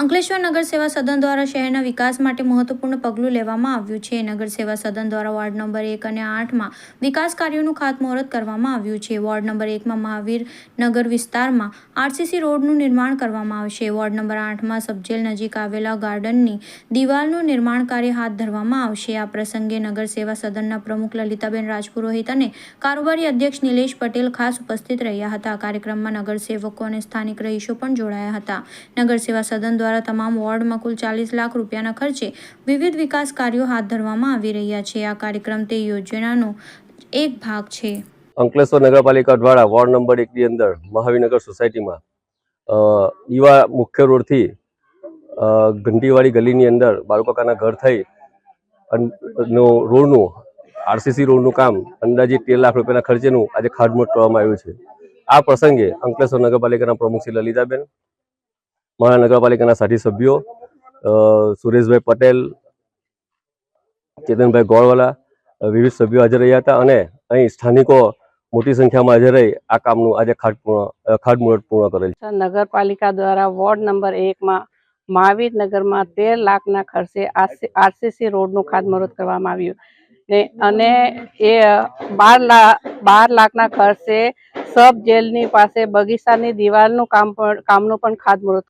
અંકલેશ્વર નગર સેવા સદન દ્વારા શહેરના વિકાસ માટે મહત્વપૂર્ણ પગલું લેવામાં આવ્યું છે. નગર સેવા સદન દ્વારા વોર્ડ નંબર એક અને આઠમાં વિકાસ કાર્યોનું ખાતમુહૂર્ત કરવામાં આવ્યું છે. વોર્ડ નંબર એકમાં મહાવીર નગર વિસ્તારમાં આરસીસી રોડનું નિર્માણ કરવામાં આવશે. વોર્ડ નંબર આઠમાં સબજેલ નજીક આવેલા ગાર્ડનની દિવાલનું નિર્માણ કાર્ય હાથ ધરવામાં આવશે. આ પ્રસંગે નગર સેવા સદનના પ્રમુખ લલિતાબેન રાજપુરોહિત અને કારોબારી અધ્યક્ષ નિલેશ પટેલ ખાસ ઉપસ્થિત રહ્યા હતા. કાર્યક્રમમાં નગરસેવકો અને સ્થાનિક રહીશો પણ જોડાયા હતા. નગર સેવા સદન દ્વારા તમામ વોર્ડમાં કુલ ચાલીસ લાખ રૂપિયાના ખર્ચે વિવિધ વિકાસ કાર્યો હાથ ધરવામાં આવી રહ્યા છે. આ કાર્યક્રમ તે યોજનાનો એક ભાગ છે. અંકલેશ્વર નગરપાલિકા દ્વારા વોર્ડ નંબર એકની અંદર મહાવીનગર સોસાયટીમાં દીવા મુખ્ય રોડથી ઘંટીવાળી ગલીની અંદર બાળકોકાના ઘર થઈ નો, રોડનું, આરસીસી રોડનું કામ અંદાજે તેર લાખ રૂપિયાના ખર્ચેનું આજે ખાતમુહૂર્ત કરવામાં આવ્યું છે. આ પ્રસંગે અંકલેશ્વર નગરપાલિકાના પ્રમુખ શ્રી લલિતાબેન મહાનગરપાલિકાના સાથી સભ્યો સુરેશભાઈ પટેલ ચેતનભાઈ ગોળવાલા વિવિધ સભ્યો હાજર રહ્યા હતા અને અહીં સ્થાનિકો મોટી સંખ્યામાં હાજર રહી આ કામનું આજે ખાટપૂર્ણ ખાટમુહૂર્ત પૂર્ણ કરેલ છે. નગરપાલિકા દ્વારા વોર્ડ નંબર એકમાં મહાવીર નગરમાં તેર લાખના ખર્ચે આરસીસી રોડનું ખાતમુહૂર્ત કરવામાં આવ્યું. ને, અને એ બાર લાખ બાર લાખના ખર્ચે સબ જેલની પાસે બગીચાની દિવાલનું કામ પણ, કામનું પણ ખાતમુહૂર્ત